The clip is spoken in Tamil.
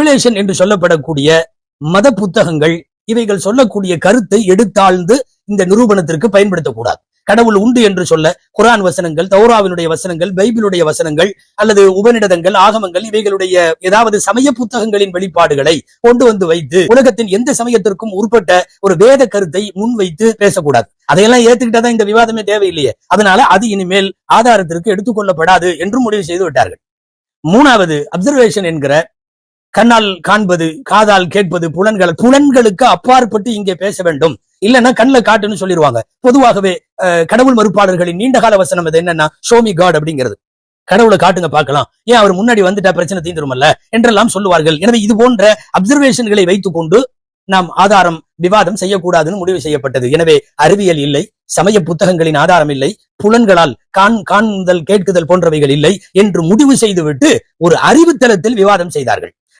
ரெவலேஷன் என்று சொல்லப்படக்கூடிய மத புத்தகங்கள் இவைகள் சொல்லக்கூடிய கருத்தை எடுத்தாழ்ந்து இந்த நிரூபணத்திற்கு பயன்படுத்தக்கூடாது. கடவுள் உண்டு என்று சொல்ல குரான் வசனங்கள் தௌராவினுடைய வசனங்கள் பைபிளுடைய வசனங்கள் அல்லது உபநிடதங்கள் ஆகமங்கள் இவைகளுடைய ஏதாவது சமய புத்தகங்களின் வெளிப்பாடுகளை கொண்டு வந்து வைத்து உலகத்தின் எந்த சமயத்திற்கும் உட்பட்ட ஒரு வேத கருத்தை முன்வைத்து பேசக்கூடாது. அதையெல்லாம் ஏத்துக்கிட்டாதான் இந்த விவாதமே தேவையில்லையே. அதனால அது இனிமேல் ஆதாரத்திற்கு எடுத்துக்கொள்ளப்படாது என்றும் முடிவு செய்து விட்டார்கள். மூணாவது அப்சர்வேஷன் என்கிற கண்ணால் காண்பது காதால் கேட்பது புலன்கள் புலன்களுக்கு அப்பாற்பட்டு இங்கே பேச வேண்டும். இல்லைன்னா கண்ணில் காட்டுன்னு சொல்லிடுவாங்க. பொதுவாகவே அஹ், கடவுள் மறுப்பாளர்களின் நீண்டகால வசனம் அது என்னன்னா ஷோமி காட் அப்படிங்கிறது. கடவுளை காட்டுங்க பார்க்கலாம். ஏன் அவர் முன்னாடி வந்துட்டா பிரச்சனை தீந்துருமல்ல? என்றெல்லாம் சொல்லுவார்கள். எனவே இது போன்ற அப்சர்வேஷன்களை வைத்துக்கொண்டு நாம் ஆதாரம் விவாதம் செய்யக்கூடாதுன்னு முடிவு செய்யப்பட்டது. எனவே அறிவியல் இல்லை சமய புத்தகங்களின் ஆதாரம் இல்லை புலன்களால் காண் காண்தல் கேட்குதல் போன்றவைகள் இல்லை என்று முடிவு செய்துவிட்டு ஒரு அறிவுத்தலத்தில் விவாதம் செய்தார்கள்.